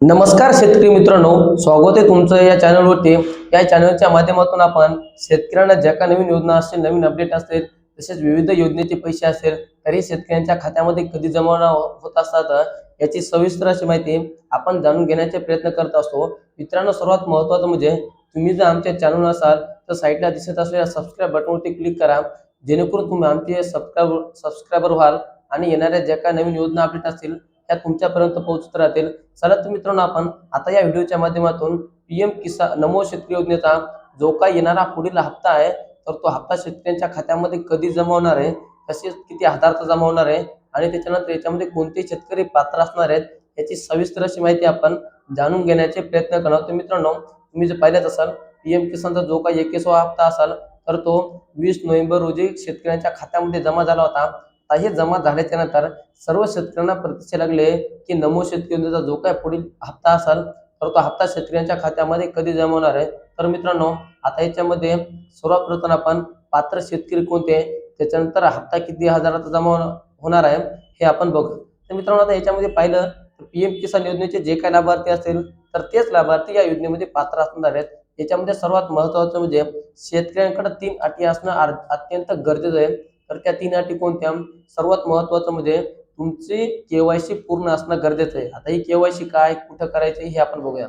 नमस्कार शेतकरी मित्रांनो स्वागत आहे तुमचं या चॅनलवरती. या चॅनलच्या माध्यमातून आपण शेतकऱ्यांना ज्या काही नवीन योजना असतील नवीन अपडेट असतील तसेच विविध योजनेचे पैसे असेल तरी शेतकऱ्यांच्या खात्यामध्ये कधी जमा होत असतात याची सविस्तर अशी माहिती आपण जाणून घेण्याचे प्रयत्न करत असतो. मित्रांनो सर्वात महत्वाचं म्हणजे तुम्ही जर आमच्या चॅनल असाल तर साईडला दिसत असलेल्या सबस्क्राईब बटनवरती क्लिक करा. जेणेकरून तुम्ही आमचे सबस्क्राईब सबस्क्रायबर व्हाल आणि येणाऱ्या ज्या काही नवीन योजना अपडेट असतील ह्या तुमच्यापर्यंत पोहोचत राहतील. चला तर मित्रांनो आपण आता या व्हिडिओच्या माध्यमातून पीएम किसान नमो शेतकरी योजनेचा जो काय येणारा पुढील हप्ता आहे तर तो हप्ता शेतकऱ्यांच्या खात्यामध्ये कधी जमा होणार आहे तसेच किती आधारता जमा होणार आहे आणि त्याच्यानंतर याच्यामध्ये कोणते शेतकरी पात्र असणार आहेत याची सविस्तर अशी माहिती आपण जाणून घेण्याचे प्रयत्न करणार तर मित्रांनो तुम्ही जर पाहिलेच असाल पीएम किसानचा जो काही एकवीसवा हप्ता असाल तर तो वीस नोव्हेंबर रोजी शेतकऱ्यांच्या खात्यामध्ये जमा झाला होता. आता हे जमा झाल्याच्यानंतर सर्व शेतकऱ्यांना प्रतीक्षा लागले की नमो शेतकरी योजनेचा जो काय पुढील हप्ता असाल तर तो हप्ता शेतकऱ्यांच्या खात्यामध्ये कधी जमा होणार आहे? तर मित्रांनो आता याच्यामध्ये सर्वात प्रथम आपण पात्र शेतकरी कोणते त्याच्यानंतर हप्ता किती हजाराचा जमा होणार- होणार आहे हे आपण बघू. तर मित्रांनो आता याच्यामध्ये पाहिलं तर पीएम किसान योजनेचे जे काही लाभार्थी असतील तर तेच लाभार्थी या योजनेमध्ये पात्र असणार आहेत. याच्यामध्ये सर्वात महत्वाचं म्हणजे शेतकऱ्यांकडे तीन अटी असणं अत्यंत गरजेचं आहे. तर त्या तीन अटी कोणत्या? सर्वात महत्वाचं म्हणजे तुमची केवायसी पूर्ण असणं गरजेचं आहे. आता ही केवायसी काय कुठं करायचं हे आपण बघूया.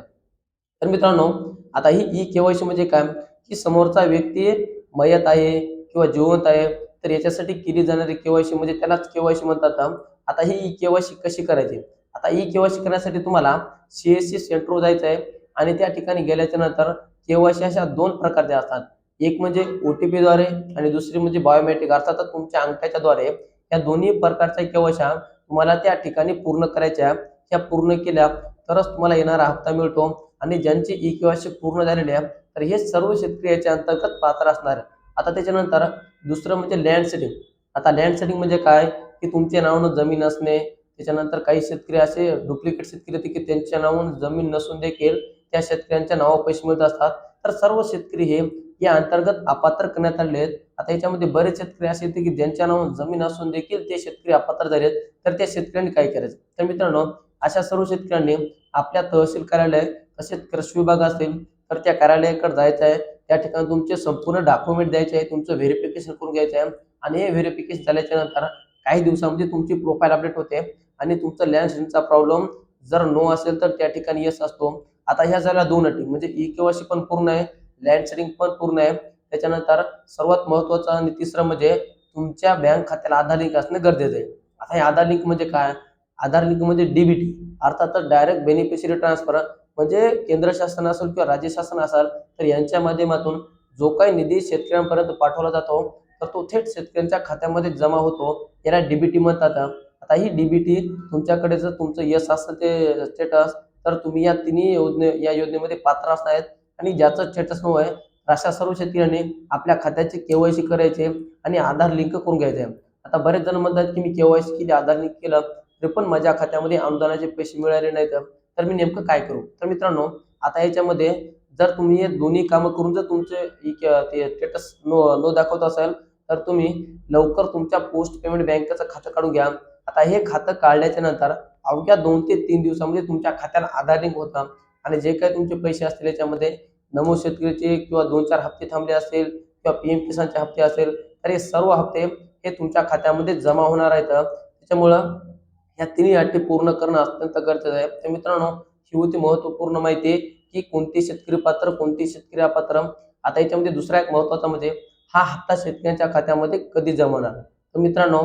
तर मित्रांनो आता ही ई केवायसी म्हणजे काय? की समोरचा व्यक्ती मयत आहे किंवा जिवंत आहे तर याच्यासाठी केली जाणारी केवायसी म्हणजे त्यालाच केवायसी म्हणतात. आता ही ई केवायसी कशी करायची? आता ई केवायसी करण्यासाठी तुम्हाला सीएससी सेंटर जायचं आहे आणि त्या ठिकाणी गेल्याच्यानंतर केवायसी अशा दोन प्रकारच्या असतात. एक म्हणजे ओटीपी द्वारे आणि दुसरी म्हणजे बायोमेट्रिक अर्थात तुमच्या अंगठ्याच्या द्वारे या दोन्ही प्रकारच्या केवशा तुम्हाला त्या ठिकाणी पूर्ण करायच्या. त्या पूर्ण केल्या तरच तुम्हाला येणारा हप्ता मिळतो. आणि ज्यांची ई केवायसी पूर्ण झालेली आहे तर हे सर्व शेतकरी याच्या अंतर्गत पात्र असणार. आहे. आता त्याच्यानंतर दुसरं म्हणजे लँड सेटिंग आता लँड सेटिंग म्हणजे काय? की तुमच्या नावानं जमीन असणे त्याच्यानंतर काही शेतकरी असे डुप्लिकेट शेतकरी होते की त्यांच्या नावानं जमीन नसून देखील त्या शेतकऱ्यांच्या नावावर पैसे मिळत असतात. तर सर्व शेतकरी हे या अंतर्गत अपात्र करण्यात आले आहेत. आता याच्यामध्ये बरेच शेतकरी असे येते की ज्यांच्या नावावर जमीन असून देखील ते शेतकरी अपात्र झालेत तर त्या शेतकऱ्यांनी काय करायचं? तर मित्रांनो अशा सर्व शेतकऱ्यांनी आपल्या तहसील कार्यालय तसेच कृषी विभाग असेल तर त्या कार्यालयाकडे जायचं आहे. त्या ठिकाणी तुमचे संपूर्ण डॉक्युमेंट द्यायचे आहे तुमचं व्हेरिफिकेशन करून घ्यायचं आहे. आणि हे व्हेरिफिकेशन झाल्याच्यानंतर काही दिवसामध्ये तुमची प्रोफाईल अपडेट होते आणि तुमचा लँड सेटिंगचा प्रॉब्लेम जर नो असेल तर त्या ठिकाणी यस असतो. आता ह्या झाल्या दोन अटी म्हणजे ई केवायसी पण पूर्ण आहे लँड पण पूर्ण आहे. त्याच्यानंतर सर्वात महत्वाचं आणि तिसरं म्हणजे तुमच्या बँक खात्याला आधार लिंक असणं गरजेचं आहे. आता हे आधार लिंक म्हणजे काय? आधार लिंक म्हणजे डीबीटी अर्थात डायरेक्ट बेनिफिशरी ट्रान्सफर म्हणजे केंद्र शासन असेल किंवा राज्य शासन असेल तर यांच्या माध्यमातून जो काही निधी शेतकऱ्यांपर्यंत पाठवला जातो तर तो थेट शेतकऱ्यांच्या खात्यामध्ये जमा होतो. याला डीबीटी म्हणतात. आता ही डीबीटी तुमच्याकडे जर तुमचं यश असेल ते स्टेटस तर तुम्ही या तिन्ही योजने या योजनेमध्ये पात्र असणार आहेत. आणि ज्याचं स्टेटस नो आहे अशा सर्व शेतकऱ्यांनी आपल्या खात्याचे केवायसी करायचे आणि आधार लिंक करून घ्यायचे. आता बरेच जण म्हणतात की मी केवायसी केली आधार लिंक केलं तरी पण माझ्या खात्यामध्ये अनुदानाचे पैसे मिळाले नाहीत. तर मी नेमकं काय करू? तर मित्रांनो आता याच्यामध्ये जर तुम्ही हे दोन्ही कामं करून जर तुमचे ते स्टेटस नो नो दाखवत असाल तर तुम्ही लवकर तुमच्या पोस्ट पेमेंट बँकेचं खातं काढून घ्या. आता हे खातं काढल्याच्या नंतर अवघ्या दोन ते तीन दिवसामध्ये तुमच्या खात्याला आधार लिंक होतं. आणि जे काही तुमचे पैसे असतील याच्यामध्ये नमो शेतकरीचे किंवा दोन चार हप्ते थांबले असतील किंवा पी एम किसानचे हप्ते असेल तर हे सर्व हप्ते हे तुमच्या खात्यामध्ये जमा होणार आहेत. त्याच्यामुळं ह्या तिन्ही अटी पूर्ण करणं अत्यंत गरजेचं आहे. तर मित्रांनो ही होती महत्त्वपूर्ण माहिती की कोणते शेतकरी पात्र कोणते शेतकरी अपात्र. आता याच्यामध्ये दुसरा एक महत्त्वाचा म्हणजे हा हप्ता शेतकऱ्यांच्या खात्यामध्ये कधी जमा होणार तर मित्रांनो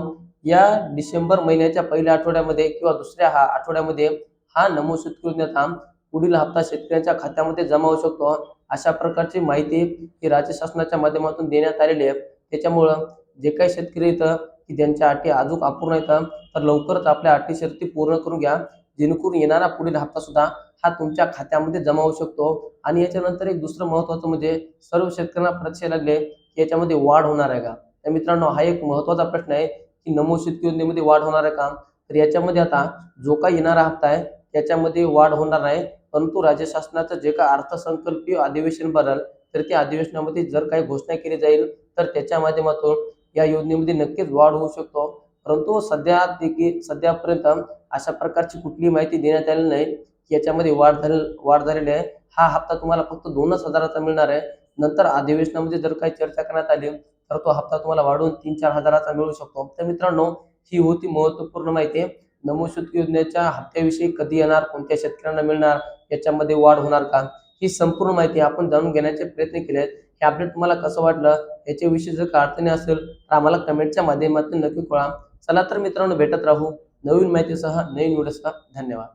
या डिसेंबर महिन्याच्या पहिल्या आठवड्यामध्ये किंवा दुसऱ्या हा आठवड्यामध्ये हा नमो शेतकरी योजनेचा पुढील हप्ता शेतकऱ्यांच्या खात्यामध्ये जमा होऊ शकतो. अशा प्रकारची माहिती ही राज्य शासनाच्या माध्यमातून देण्यात आलेली आहे. त्याच्यामुळं जे काही शेतकरी येतं की ज्यांच्या अटी अजून अपूर्ण येतं तर लवकरच आपल्या अटी शर्ती पूर्ण करून घ्या. जेणेकरून येणारा पुढील हप्ता सुद्धा हा तुमच्या खात्यामध्ये जमा होऊ शकतो. आणि याच्यानंतर एक दुसरं महत्वाचं म्हणजे सर्व शेतकऱ्यांना प्रत्यक्ष लागले की याच्यामध्ये वाढ होणार आहे का? तर मित्रांनो हा एक महत्त्वाचा प्रश्न आहे की नमो शेतकरी योजनेमध्ये वाढ होणार आहे का? तर याच्यामध्ये आता जो काही येणारा हप्ता आहे त्याच्यामध्ये वाढ होणार नाही परंतु राज्य शासनाचं जे काय अर्थसंकल्पीय अधिवेशन भराल तर त्या अधिवेशनामध्ये जर काही घोषणा केली जाईल तर त्याच्या माध्यमातून या योजनेमध्ये नक्कीच वाढ होऊ शकतो. परंतु सध्या देखील सध्यापर्यंत अशा प्रकारची कुठलीही माहिती देण्यात आलेली नाही. याच्यामध्ये वाढ झाले वाढ झालेली आहे. हा हप्ता तुम्हाला फक्त दोनच हजाराचा मिळणार आहे. नंतर अधिवेशनामध्ये जर काही चर्चा करण्यात आली तर तो हप्ता तुम्हाला वाढून तीन चार हजाराचा मिळू शकतो. तर मित्रांनो ही होती महत्त्वपूर्ण माहिती. नमोशुद्ध योजनेच्या हप्त्याविषयी कधी येणार कोणत्या शेतकऱ्यांना मिळणार याच्यामध्ये वाढ होणार का? ही संपूर्ण माहिती आपण जाणून घेण्याचे प्रयत्न केले आहेत हे अपडेट तुम्हाला कसं वाटलं याच्याविषयी जर काही अडचणी असेल तर आम्हाला कमेंटच्या माध्यमातून नक्की कळा चला तर मित्रांनो भेटत राहू नवीन माहितीसह नवीन व्हिडिओसह धन्यवाद.